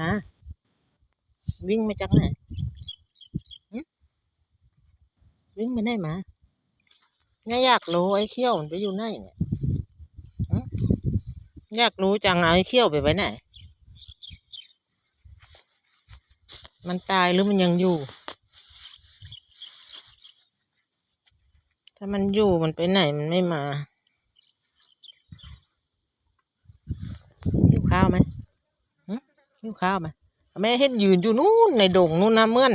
ฮะวิ่งมาจากไหนวิ่งไปไหนมาเนี่ยอยากรู้ไอ้เขี้ยวมันไปอยู่ไหนเนี่ยอยากรู้จังเอาไอ้เขี้ยวไปไว้ไหนมันตายหรือมันยังอยู่ ถ้ามันอยู่มันไปไหนมันไม่มาหิวข้าวไหม หิวข้าวไหมแม่เห็นยืนอยู่นู่นในดงนู่นนะเมื่อน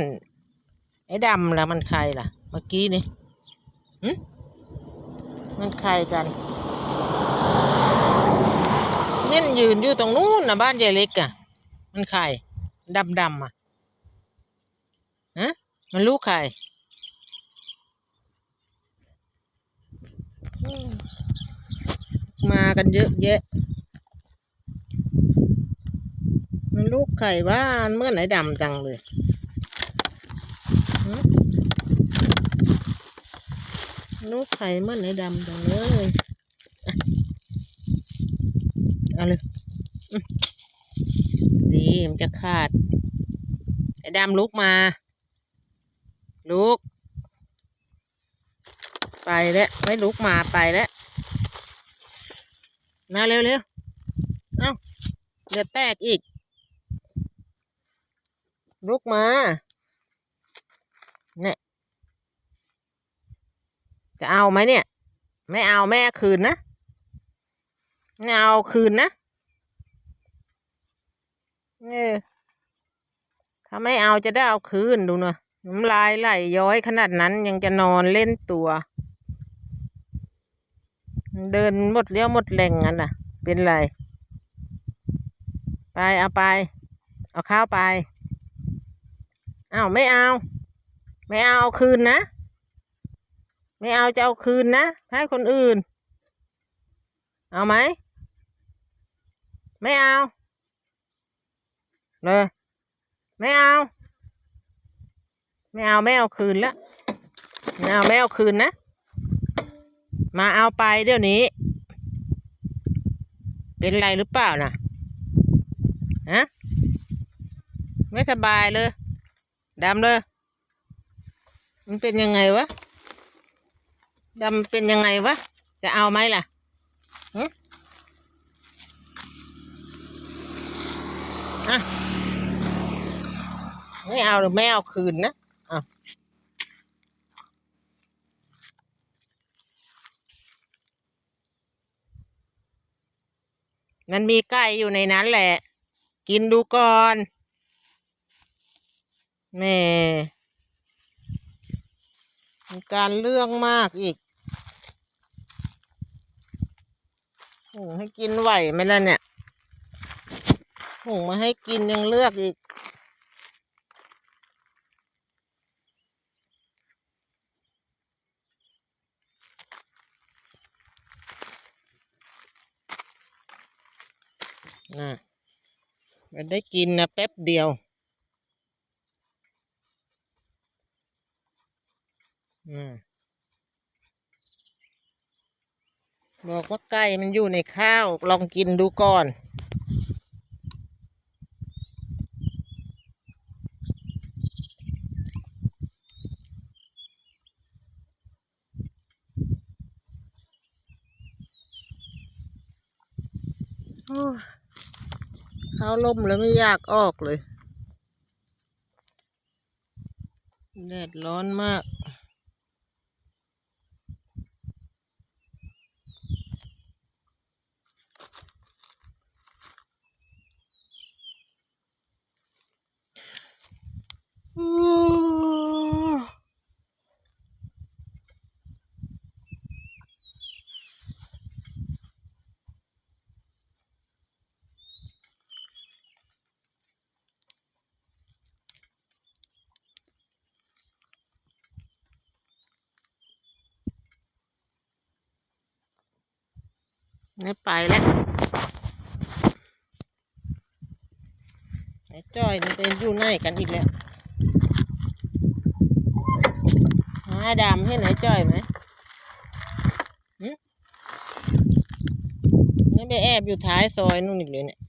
ไอ้ดำล้วมันใครล่ะ เมื่อกี้นี่หึมันใครกันเน่นยืนอยู่ตรงนู้นนะบ้านยายเล็กอะมันใครดำดำๆอะฮะมันลูกใครมากันเยอะแยะ มันลูกไข่บ้านเมื่อไหนดำจังเลยลูกไข่เมื่อไหนดำจังเลยเอาเลยดีมันจะขาด ไอ้ดำลุกมา ลุก ไปแล้ว ไม่ลุกมาไปแล้วมาเร็วเร็วๆเอ้าเดี๋ยวแตกอีก ลุกมาเนี่ยจะเอาไหมเนี่ย ไม่เอาแม่คืนนะไม่เอาคืนนะเออถ้าไม่เอาจะได้เอาคืนดูน่อยน้ำลายไหลย้อยขนาดนั้นยังจะนอนเล่นตัว เดินหมดเลี้ยวหมดแรงงั้นน่ะ เป็นไร ไปเอาไป เอาข้าวไป อ้าวไม่เอา ไม่เอาเอาคืนนะ ไม่เอาจะเอาคืนนะให้คนอื่น เอาไหม ไม่เอาเลยไม่เอา ไม่เอาไม่เอาคืนละไม่เอาไม่เอาคืนนะ มาเอาไปเดี๋ยวนี้ เป็นไรหรือเปล่านะฮะไม่สบายเลย ดำเลยมันเป็นยังไงวะดำเป็นยังไงวะ จะเอาไหมล่ะหึอะไม่เอาหรือไม่เอาคืนนะอะมันมีไก่อยู่ในนั้นแหละ กินดูก่อน แม่มีการเรื่องมากอีกหุงให้กินไหวไหมล่ะเนี่ยหุงมาให้กินยังเลือกอีก น่ะมันได้กินนะแป๊บเดียว อืมบอกว่าไก่มันอยู่ในข้าว ลองกินดูก่อน ข้าวล่มแล้วไม่อยากออกเลย แดดร้อนมาก ไม่ไปแล้วไอ้จ้อยมันเป็นอยู่ไหนกันอีกแล้วหา ดำให้ไหนจ้อยไหมนี่ไปแอบอยู่ท้ายซอยนู่นอีกเลยเนี่ย